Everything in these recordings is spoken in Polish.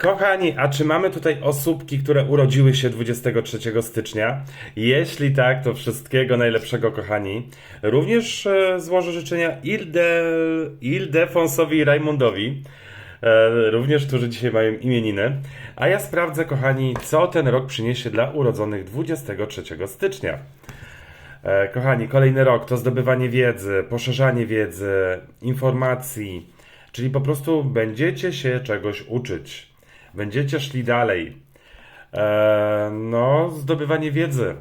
Kochani, a czy mamy tutaj osóbki, które urodziły się 23 stycznia? Jeśli tak, to wszystkiego najlepszego, kochani. Również e, złożę życzenia Ilde, Ildefonsowi i Rajmundowi, e, również którzy dzisiaj mają imieniny. A ja sprawdzę, kochani, co ten rok przyniesie dla urodzonych 23 stycznia. E, Kochani, kolejny rok to zdobywanie wiedzy, poszerzanie wiedzy, informacji, czyli po prostu będziecie się czegoś uczyć, będziecie szli dalej. E, no, zdobywanie wiedzy,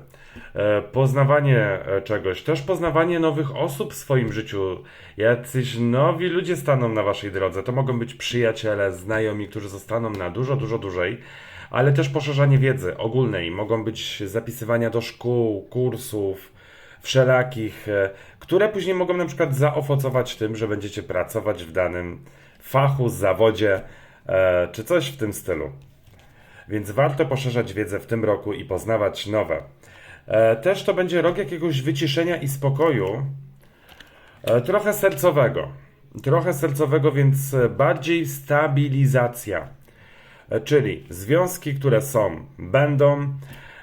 e, poznawanie e, czegoś, też poznawanie nowych osób w swoim życiu. Jacyś nowi ludzie staną na waszej drodze. To mogą być przyjaciele, znajomi, którzy zostaną na dużo, dużo dłużej, ale też poszerzanie wiedzy ogólnej. Mogą być zapisywania do szkół, kursów, wszelakich, e, które później mogą na przykład zaowocować tym, że będziecie pracować w danym fachu, zawodzie, czy coś w tym stylu. Więc warto poszerzać wiedzę w tym roku i poznawać nowe. E, Też to będzie rok jakiegoś wyciszenia i spokoju, e, trochę sercowego. Trochę sercowego, więc e, bardziej stabilizacja. E, Czyli związki, które są, będą.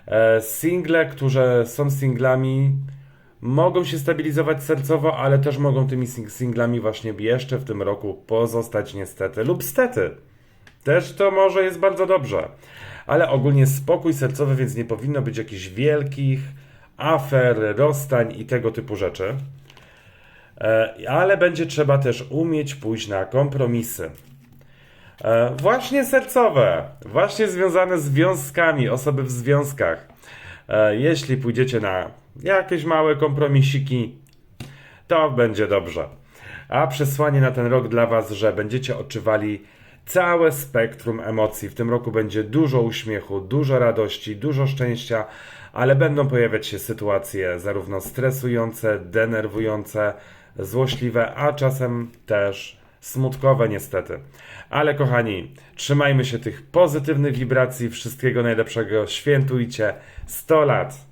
E, Single, które są singlami, mogą się stabilizować sercowo, ale też mogą tymi sing- singlami właśnie jeszcze w tym roku pozostać niestety lub stety. Też to może jest bardzo dobrze. Ale ogólnie spokój sercowy, więc nie powinno być jakichś wielkich afer, rozstań i tego typu rzeczy. E, Ale będzie trzeba też umieć pójść na kompromisy. E, Właśnie sercowe, właśnie związane z związkami, osoby w związkach. E, Jeśli pójdziecie na jakieś małe kompromisiki, to będzie dobrze. A przesłanie na ten rok dla Was, że będziecie odczuwali całe spektrum emocji. W tym roku będzie dużo uśmiechu, dużo radości, dużo szczęścia, ale będą pojawiać się sytuacje zarówno stresujące, denerwujące, złośliwe, a czasem też smutkowe niestety. Ale kochani, trzymajmy się tych pozytywnych wibracji, wszystkiego najlepszego, świętujcie 100 lat.